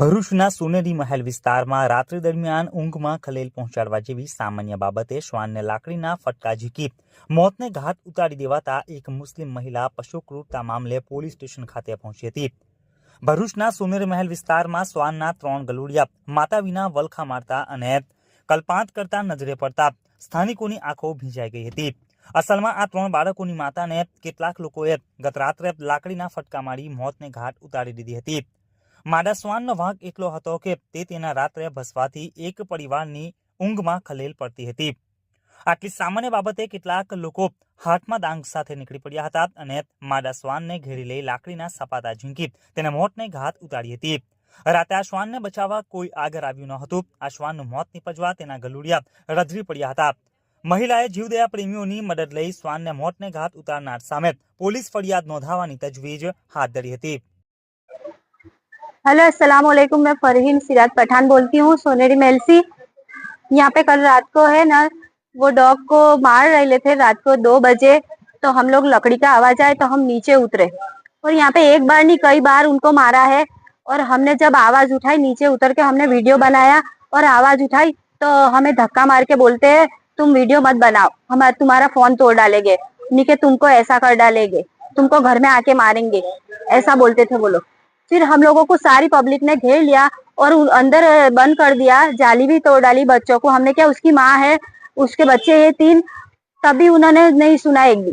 ભરૂચના સોનેરી મહેલ વિસ્તારમાં રાત્રિ દરમિયાન ઊંઘમાં ખલેલ પહોંચાડવા જેવી સામાન્ય બાબતે શ્વાનને લાકડીના ફટકા ઝીકી મોતને ઘાત ઉતારી દેવાતા એક મુસ્લિમ મહિલા પશુ ક્રૂરતા મામલે પોલીસ સ્ટેશન ખાતે પહોંચી હતી ભરૂચના સોનેરી મહેલ વિસ્તારમાં શ્વાનના ત્રણ ગલુડિયા માતા વિના વલખા મારતા અને કલ્પાંત કરતા નજરે પડતા સ્થાનિકોની આંખો ભીંજાઈ ગઈ હતી અસલમાં આ ત્રણ બાળકોની માતાને કેટલાક લોકોએ ગત રાત્રે લાકડીના ફટકા મારી મોતને ઘાટ ઉતારી દીધી હતી માદા શ્વાનનો વાંક એટલો હતો કે તે તેના રાત્રે ભસવાથી એક પરિવારની ઊંઘમાં ખલેલ પડતી હતી આટલી સામાન્ય બાબતે કેટલાક લોકો હાથમાં દાંગ સાથે નીકળી પડ્યા હતા અને માદા શ્વાનને ઘેરી લઈ લાકડીના સપાતા ઝીંકી તેના મોતને ઘાત ઉતારી હતી રાતે આ શ્વાનને બચાવવા કોઈ આગળ આવ્યું ન હતું આ શ્વાનનું મોત નીપજવા તેના ગલુડિયા રજરી પડ્યા હતા મહિલાએ જીવદયા પ્રેમીઓની મદદ લઈ શ્વાનને મોતને ઘાત ઉતારનાર સામે પોલીસ ફરિયાદ નોંધાવવાની તજવીજ હાથ ધરી હતી हेलो अस्सलाम वालेकुम मैं फरहीन सिराज पठान बोलती हूँ सोनेरी मेलसी यहाँ पे कल रात को है ना वो डॉग को मार रहे थे रात को दो बजे तो हम लोग लकड़ी का आवाज आए तो हम नीचे उतरे और यहाँ पे एक बार नहीं कई बार उनको मारा है और हमने जब आवाज उठाई नीचे उतर के हमने वीडियो बनाया और आवाज उठाई तो हमें धक्का मार के बोलते है तुम वीडियो मत बनाओ हम तुम्हारा फोन तोड़ डालेंगे नीचे तुमको ऐसा कर डालेंगे तुमको घर में आके मारेंगे ऐसा बोलते थे वो लोग फिर हम लोगों को सारी पब्लिक ने घेर लिया और अंदर बंद कर दिया जाली भी तोड़ डाली बच्चों को हमने क्या उसकी माँ है उसके बच्चे ये तीन तभी उन्होंने नहीं सुना एक भी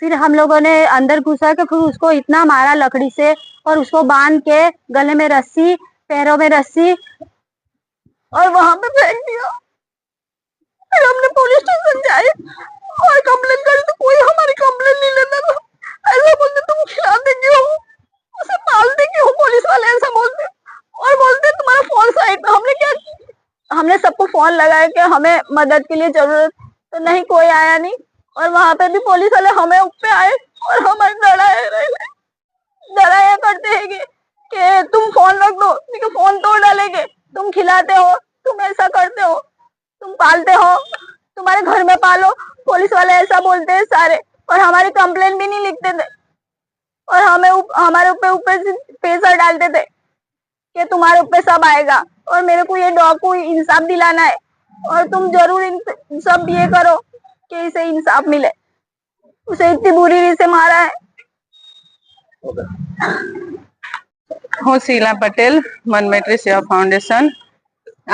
फिर हम लोगों ने अंदर घुसा के फिर उसको इतना मारा लकड़ी से और उसको बांध के गले में रस्सी पैरों में रस्सी और वहां पे फेंक दिया फिर हमने पुलिस स्टेशन जाए और कंप्लेन करी तो कोई हमारी कम सुसाइड तो तो हमने क्या हमने सबको फोन लगाया कि हमें मदद के लिए जरूरत तो नहीं कोई आया नहीं और वहां पे भी पुलिस वाले हमें ऊपर आए और हम डराए डराया करते हैं कि, कि तुम फोन रख दो फोन तोड़ डालेंगे तुम खिलाते हो तुम ऐसा करते हो तुम पालते हो तुम्हारे घर में पालो पुलिस वाले ऐसा बोलते हैं सारे और हमारी कंप्लेन भी नहीं लिखते थे और हमें उप, हमारे ऊपर ऊपर से प्रेशर डालते थे કે તુમારે ઉપર સબ આયગા ઓર મેરેકો યે ડોગ કો ઇન્સaaf દિલાના હે ઓર તુમ જરૂર ઇન્સaaf ભીય કરો કે ઇસે ઇન્સaaf મિલે ઉસે ઇતની બુરી રીતે મારા હે હોસીલા પટેલ મન મેટ્રિસીયા ફાઉન્ડેશન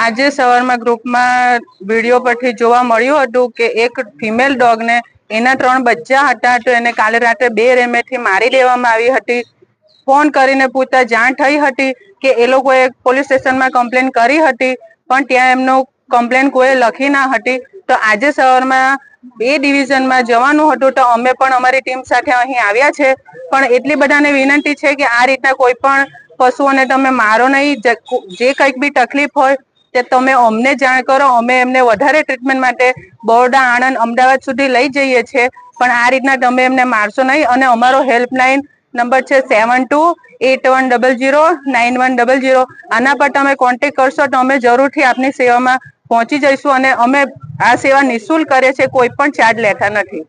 આજે સવારમાં ગ્રુપમાં વિડિયો પરથી જોવા મળ્યું હતું કે એક ફીમેલ ડોગ ને એના ત્રણ બચ્ચા હતા તો એને કાલે રાતે બે રેમેથી મારી દેવામાં આવી હતી ફોન કરીને પૂછતા જાણ થઈ હતી કે એ લોકોએ પોલીસ સ્ટેશનમાં કમ્પ્લેન કરી હતી પણ ત્યાં એમનું કમ્પ્લેન કોઈએ લખી ના હતી તો આજે સવારમાં બે ડિવિઝનમાં જવાનું હતું તો અમે પણ અમારી ટીમ સાથે અહીં આવ્યા છે પણ એટલી બધાને વિનંતી છે કે આ રીતના કોઈ પણ પશુઓને તમે મારો નહીં જે કંઈક બી તકલીફ હોય તે તમે અમને જાણ કરો અમે એમને વધારે ટ્રીટમેન્ટ માટે બરોડા આણંદ અમદાવાદ સુધી લઈ જઈએ છીએ પણ આ રીતના તમે એમને મારશો નહીં અને અમારો હેલ્પલાઇન નંબર છે seven two eight one double zero nine one double zero આના પર તમે કોન્ટેક કરશો તો અમે જરૂરથી આપની સેવામાં પહોંચી જઈશું અને અમે આ સેવા નિઃશુલ્ક કરીએ છીએ કોઈ પણ ચાર્જ લેતા નથી